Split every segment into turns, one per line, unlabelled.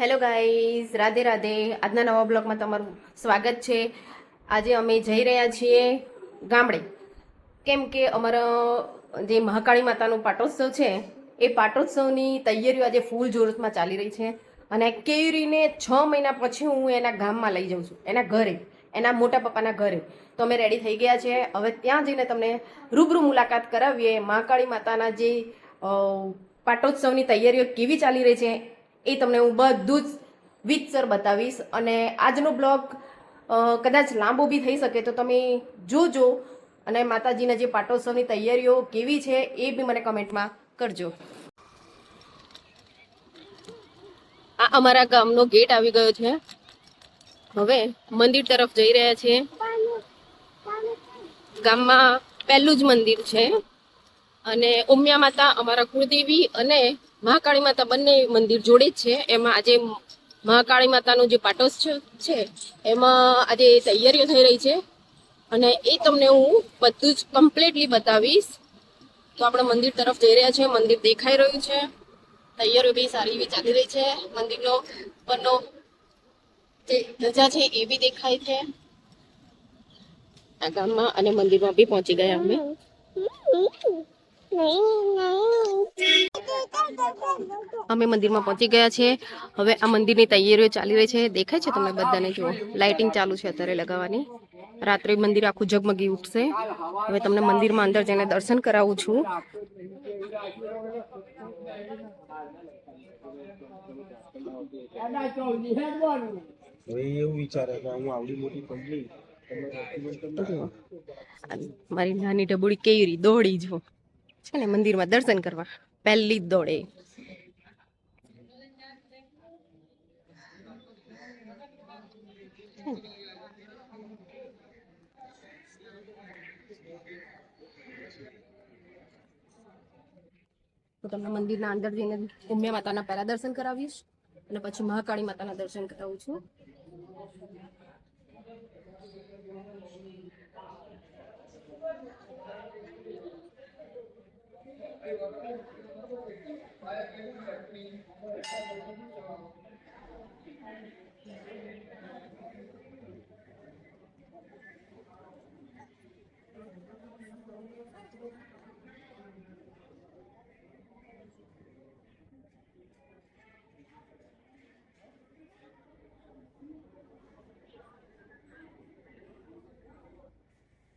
Hello guys Radhe Radhe. આજના નવા બ્લોગમાં તમારું સ્વાગત છે. આજે અમે જઈ રહ્યા છીએ ગામડે. કેમ કે અમારા જે મહાકાળી માતાનો પાટોત્સવ છે, એ પાટોત્સવની તૈયારીઓ આજે ફૂલ જોરમાં ચાલી રહી છે. અને કેરીને છ મહિના પછી હું એના ગામમાં લઈ જાઉં છું. એના ઘરે. એના મોટા પપ્પાના ઘરે. તો અમે રેડી થઈ ગયા છે. હવે ત્યાં જઈને તમને રૂબરૂ મુલાકાત કરાવીએ. મહાકાળી માતાના જે પાટોત્સવની તૈયારીઓ કેવી ચાલી રહી છે એ તમને હું બધું જ વિતસર બતાવીશ. અને આજનો બ્લોગ કદાચ લાંબો બી થઈ શકે તો તમે જોજો અને માતાજીના જે પાટોત્સવની તૈયારીઓ કેવી છે એ બી મને કમેન્ટમાં કરજો. આ અમારા ગામનો ગેટ આવી ગયો છે. હવે મંદિર તરફ જઈ રહ્યા છીએ. ગામમાં પહેલું જ મંદિર છે. અને ઉમિયા માતા, અમારા કુળદેવી અને મહાકાળી માતા બંને મંદિર જોડે જ છે. એમાં આજે મહાકાળી માતાનું જે પાટોત્સવ છે, એમાં આજે તૈયારીઓ થઈ રહી છે. અને એ તમને હું બધું જ કમ્પ્લીટલી બતાવીશ. તો આપણે મંદિર તરફ જઈ રહ્યા છે. મંદિર દેખાઈ રહ્યું છે. તૈયારીઓ બી સારી એવી ચાલી રહી છે. મંદિરનો ઉપરનો જે ધજા છે એ બી દેખાય છે. આ ગામમાં અને મંદિરમાં બી પહોંચી ગયા અમે. અમે મંદિરમાં પહોંચી ગયા છે. હવે આ મંદિરની તૈયારીઓ ચાલી રહી છે. દેખાય છે તમને બધાને? જુઓ લાઇટિંગ ચાલુ છે અત્યારે લગાવવાની. રાત્રે મંદિર આખું ઝગમગી ઉઠશે. હવે તમને મંદિરમાં અંદર જઈને દર્શન કરાવું છું.
હવે એવું વિચારે કે હું આવડી મોટી કંપની
જુઓ મારી નાની ઢબુડી કેરી દોડી જો. છે ને, મંદિરમાં દર્શન કરવા. પહેલી દોડે. તો તમને મંદિરના અંદર જઈને ઉમિયા માતાના પહેલા દર્શન કરાવીશ અને પછી મહાકાળી માતાના દર્શન કરાવું છું.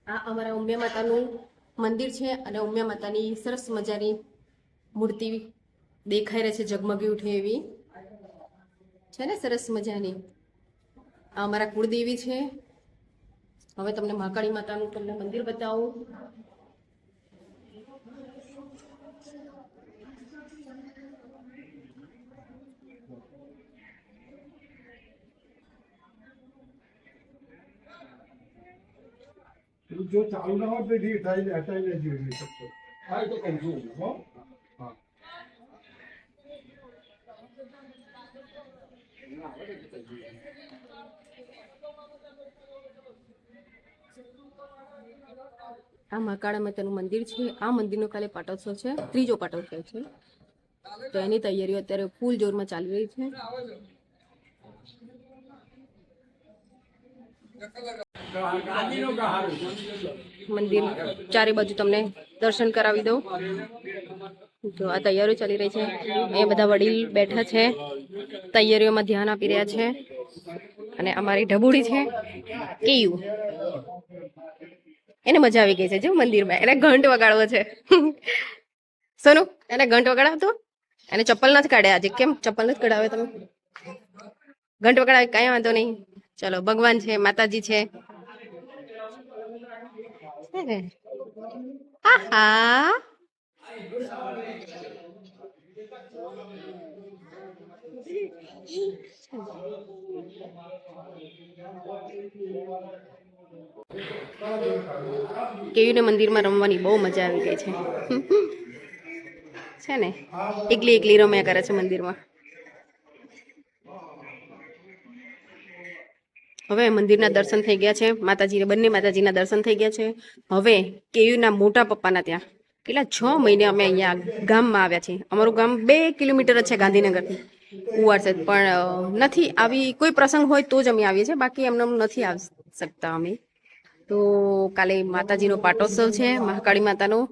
આ અમારા ઉમિયા માતાનું મંદિર છે અને ઉમિયા માતાની સરસ મજાની મૂર્તિ દેખાઈ રહી છે, ઝગમગી ઉઠે એવી. છે ને? સરસ મજાની. આ અમારા કુળદેવી છે. હવે તમને મહાકાળી માતાનું તમને મંદિર બતાવું.
જો ચાલુ ના હોય તો રી હટાઈ હટાઈ લેજો એ શકતો હા તો કહું છું હો.
આ મહાકાળા માતાનું મંદિર છે. આ મંદિરનો કાલે પાટોત્સવ છે. ત્રીજો પાટોત્સવ છે. તો એની તૈયારીઓ અત્યારે ફૂલ જોરમાં ચાલી રહી છે. મંદિર ચારે બાજુ તમને દર્શન કરાવી દઉં. તો આ તૈયારીઓ ચાલી રહી છે. અહીંયા બધા વડીલ બેઠા છે. તૈયારીઓમાં ધ્યાન આપી રહ્યા છે. અને અમારી ઢબુડી છે, કેયું. એને મજા આવી ગઈ છે જો મંદિરમાં. એને ઘંટ વગાડવો છે. સોનું, એને ઘંટ વગાડાવતો એને ચપ્પલ નથી કાઢ્યા આજે. કેમ? ચપ્પલ નથી કઢાવે તમે? ઘંટ વગાડાવે, કાંઈ વાંધો નહીં. ચલો, ભગવાન છે, માતાજી છે. ને? કેયુને મંદિરમાં રમવાની બહુ મજા આવી ગઈ છે. છે ને? એકલી એકલી રમ્યા કરે છે મંદિરમાં. હવે મંદિરના દર્શન થઈ ગયા છે. માતાજીને બંને માતાજીના દર્શન થઈ ગયા છે. હવે કેયુના મોટા પપ્પાના ત્યાં. કેટલા છ મહિને અમે અહીંયા ગામમાં આવ્યા છીએ. અમારું ગામ બે કિલોમીટર જ છે ગાંધીનગરથી. કુવારસેદ પણ નથી આવી કોઈ પ્રસંગ હોય તો જ અમે આવીએ છીએ. બાકી એમને એમ નથી આવી શકતા અમે. તો કાલે માતાજીનો પાટોત્સવ છે, મહાકાળી માતાનો.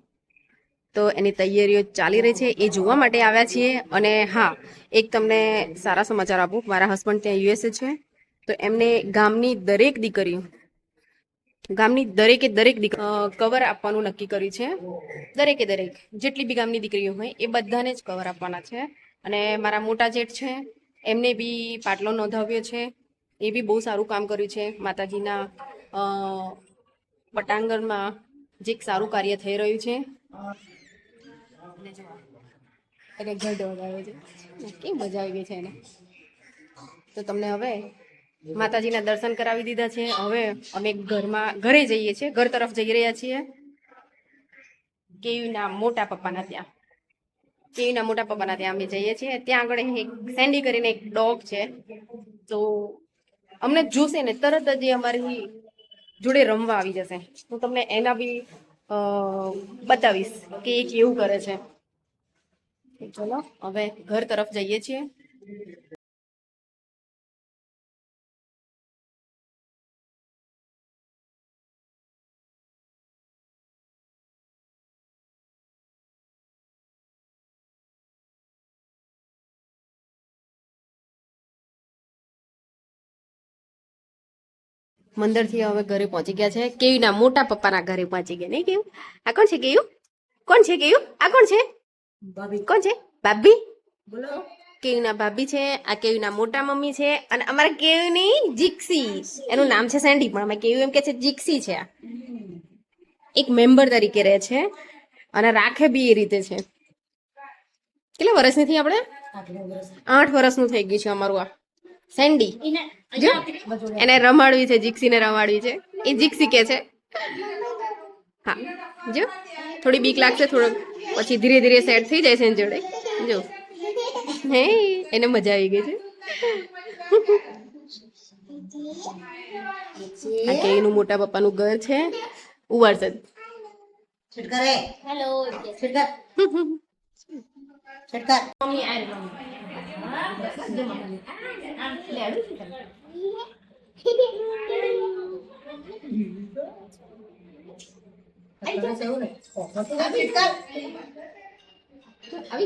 તો એની તૈયારીઓ ચાલી રહી છે. એ જોવા માટે આવ્યા છીએ. અને હા, એક તમને સારા સમાચાર આપું. મારા હસબન્ડ ત્યાં યુએસએ છે. તો એમને ગામની દરેક દીકરીઓ ગામની દરેકે દરેક કવર આપવાનું નક્કી કર્યું છે. દરેકે દરેક, જેટલી બી ગામની દીકરીઓ હોય, એ બધાને જ કવર આપવાના છે. અને મારા મોટા જેઠ છે, એમને બી પાટલો નોંધાવ્યો છે. એ બી બહુ સારું કામ કર્યું છે. માતાજીના પટાંગણમાં જે સારું કાર્ય થઈ રહ્યું છે. એને ઘડ વગાડ્યો છે. કેવી મજા આવી ગઈ છે એને? તો તમને હવે માતાજીના દર્શન કરાવી દીધા છે. હવે અમે ઘરમાં, ઘરે જઈએ છીએ. ઘર તરફ જઈ રહ્યા છીએ. કેયુના મોટા પપ્પાના ત્યાં. કેયુના મોટા પપ્પાના ત્યાં અમે જઈએ છીએ. ત્યાં આગળ એક સેન્ડી કરીને એક ડોગ છે. તો અમને જોશે ને, તરત જ એ અમારી જોડે રમવા આવી જશે. હું તમને એના બી બતાવીશ કે એ કેવું કરે છે. ચલો, હવે ઘર તરફ જઈએ છીએ. મંદિરથી હવે ઘરે પહોંચી ગયા છે. કેયુના મોટા પપ્પાના ઘરે પહોંચી ગયા. નહીં કેવું આ કોણ છે કેયું? કોણ છે કેયું? આ કોણ છે? કોણ છે? ભાભી? બોલો. કેયુના ભાભી છે આ કેયુના મોટા મમ્મી છે અને અમારા કેયુની જીક્સી એનું નામ છે સેન્ડી પણ અમે કેયું એમ કે છે જીક્સી છે આ. એક મેમ્બર તરીકે રહે છે અને રાખે બી એ રીતે છે. કેટલા વર્ષની થઈ આપણે? આઠ વર્ષનું થઈ ગયું છે અમારું આ. સેન્ડી. જો. એને રમાડવી છે જીક્સીને રમાડવી છે. એ જીક્સી કે છે. હા જો. થોડી બીક લાગશે થોડોક પછી ધીરે ધીરે સેટ થઈ જાય છે એની જોડે. જો. હે એને મજા આવી ગઈ છે. આ કેઈનું મોટા પપ્પાનું ઘર છે ઉવારસદ
છટકર. હેલો છટકર. છટકર
આવી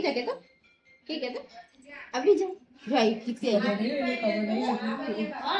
જા કેતો કે કેતો આવી જા જો આવી જીક્સી આવી આ કેયુ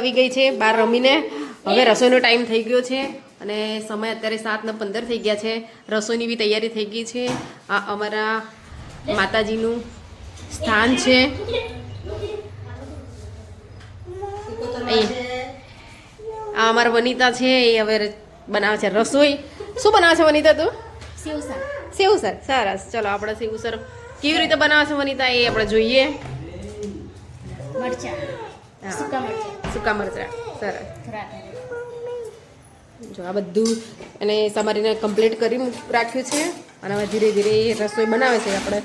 આવી ગઈ છે બહાર રમીને. હવે રસોઈનો ટાઈમ થઈ ગયો છે અને સમય અત્યારે સાત ને પંદર થઈ ગયા છે. રસોઈની બી તૈયારી થઈ ગઈ છે. આ અમારા માતાજીનું સ્થાન છે. આ અમારા વનિતા છે એ હવે બનાવે છે રસોઈ. શું બનાવે છે વનિતા તું? સેવસર. સરસ. ચલો આપણે સેવસર કેવી રીતે બનાવે છે વનિતા એ આપણે જોઈએ.
મરચા. સુકા મરચા.
સૂકા મરચા. સરસ. જો આ બધું એને સમારીને કમ્પ્લીટ કરી રાખ્યું છે. અને હવે ધીરે ધીરે રસોઈ બનાવે છે આપણે.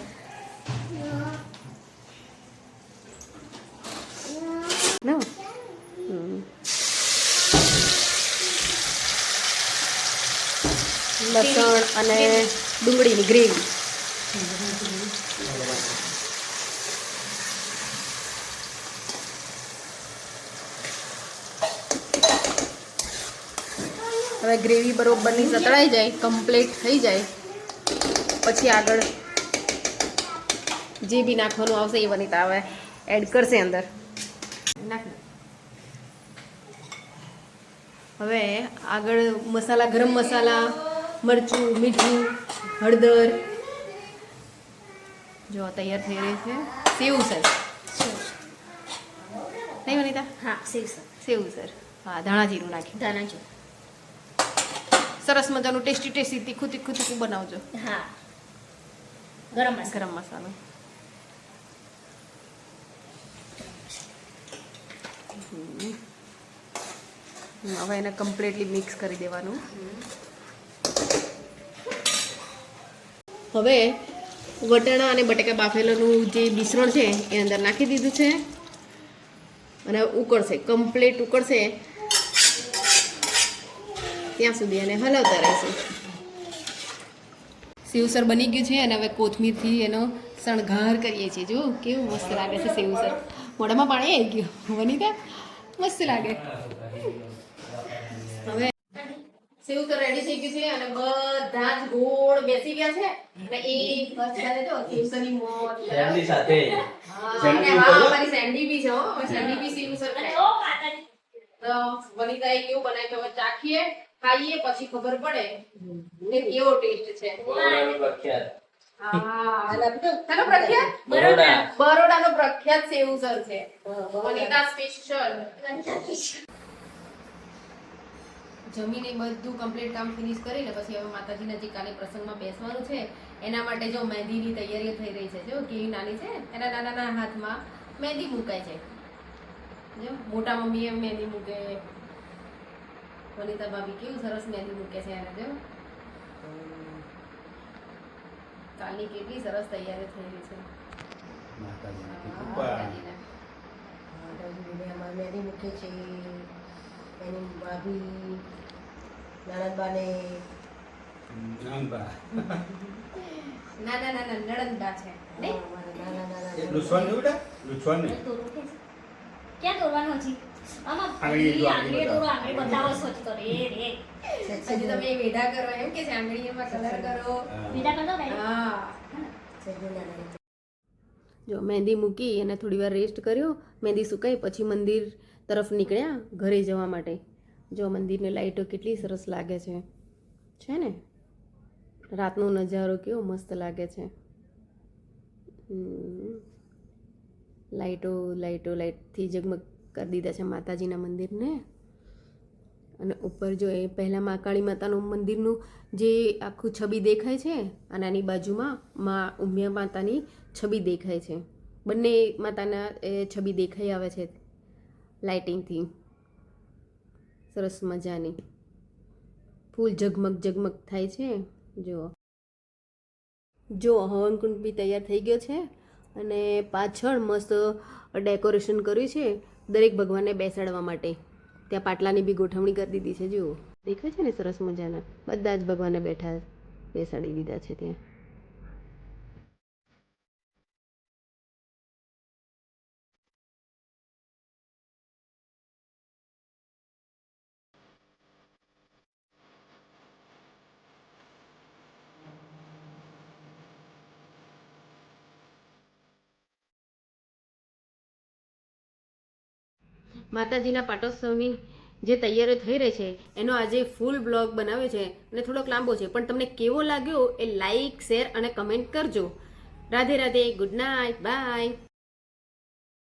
લસણ અને ડુંગળીની ગ્રેવી. હવે ગ્રેવી બરોબરની સતળાઈ જાય કમ્પ્લીટ થઈ જાય. પછી આગળ જે બી નાખવાનું આવશે એ વનિતા હવે એડ કરશે અંદર. નાખ હવે આગળ મસાલા ગરમ મસાલા મરચું મીઠું હળદર. જો તૈયાર થઈ રહી છે. સેવ સર. નહીં વનિતા?
હા સેવ સર.
સેવ સર. હા ધાણા જીરું નાખ્યું
ધાણા
સરસ મજાનું ટેસ્ટી ટેસ્ટી તીખું તીખું તીખું બનાવજો.
હા. ગરમ
ગરમ મસાલો. હવે એને કમ્પ્લીટલી મિક્સ કરી દેવાનું. હવે વટાણા અને બટેકા બાફેલાનું જે મિશ્રણ છે એ અંદર નાખી દીધું છે. અને ઉકળશે કમ્પ્લીટ ઉકળશે. ત્યાં સુધી એને હલાવતા રહીશું. સેવસર બની ગયું છે અને હવે કોથમીરથી એનો શણગાર કરીએ છીએ. જો કેવું મસ્ત લાગે છે સેવસર. મોઢામાં પાણી આવી ગયું. વનિતા મસ્ત લાગે. હવે સેવસર રેડી થઈ ગયું છે અને બધા જ ગોળ બેસી ગયા છે. અને એ બસ જો સેવસરની મોત
ફેમિલી સાથે.
હા, અને હા અમારી સેન્ડી બી છે હો. સેન્ડી બી સેવસર ખાય તો વનિતાએ કેવું બનાવ્યું હવે ચાખીએ. ખાઈએ પછી ખબર પડે કે કેવો ટેસ્ટ છે.
બરોડાનું પ્રખ્યાત.
પ્રખ્યાત?
બરોડા.
બરોડાનો પ્રખ્યાત સેવસર છે. વનિતા સ્પેશિયલ. જમીને બધું કમ્પ્લીટ કામ ફિનિશ કરીને પછી હવે માતાજીના જે કાલે પ્રસંગમાં બેસવાનું છે. એના માટે જો મહેંદીની તૈયારી થઈ રહી છે. જો કેવી નાની છે? એના નાના નાના હાથમાં મહેંદી મુકાય છે. જો મોટા મમ્મીએ મહેંદી મૂકે વનિતા ભાભી કેવું સરસ મહેંદી મૂકે છે એને જો. કાલની કેટલી સરસ તૈયારી થઈ રહી છે. માતાજીના.
મહેંદી મૂકે છે. એની ભાભી નણંદબાને.
નાના નાના નણંદબા છે. નહીં?
નાના નાના
ક્યાં દોરવાનું હજી? જો.
મહેંદી મૂકી અને થોડી વાર રેસ્ટ કર્યો. મહેંદી સુકાઈ પછી મંદિર તરફ નીકળ્યા ઘરે જવા માટે. જો મંદિરની લાઈટો કેટલી સરસ લાગે છે. છે ને? રાતનો નજારો કેવો મસ્ત લાગે છે. હમ. લાઈટો લાઈટો લાઈટથી જગમગ કરી દીધા છે માતાજીના મંદિરને. અને ઉપર જો એ પહેલાં મા કાળી માતાનું મંદિરનું જે આખું છબી દેખાય છે, અને આની બાજુમાં મા ઉમિયા માતાની છબી દેખાય છે. બંને માતાના એ છબી દેખાઈ આવે છે લાઇટિંગથી. સરસ મજાની. ફૂલ ઝગમગ ઝગમગ થાય છે જો જો હવનકુંડ બી તૈયાર થઈ ગયો છે, અને પાછળ મસ્ત ડેકોરેશન કર્યું છે દરેક ભગવાનને બેસાડવા માટે. ત્યાં પાટલાની બી ગોઠવણી કરી દીધી છે, જુઓ. દેખાય છે ને સરસ મજાના? બધા જ ભગવાનને બેઠા બેસાડી દીધા છે ત્યાં. માતાજીના પાટોત્સવની જે તૈયારીઓ થઈ રહી છે, એનો આજે ફૂલ બ્લોગ બનાવ્યો છે અને થોડોક લાંબો છે. પણ તમને કેવો લાગ્યો એ લાઈક શેર અને કમેન્ટ કરજો. Radhe Radhe good night bye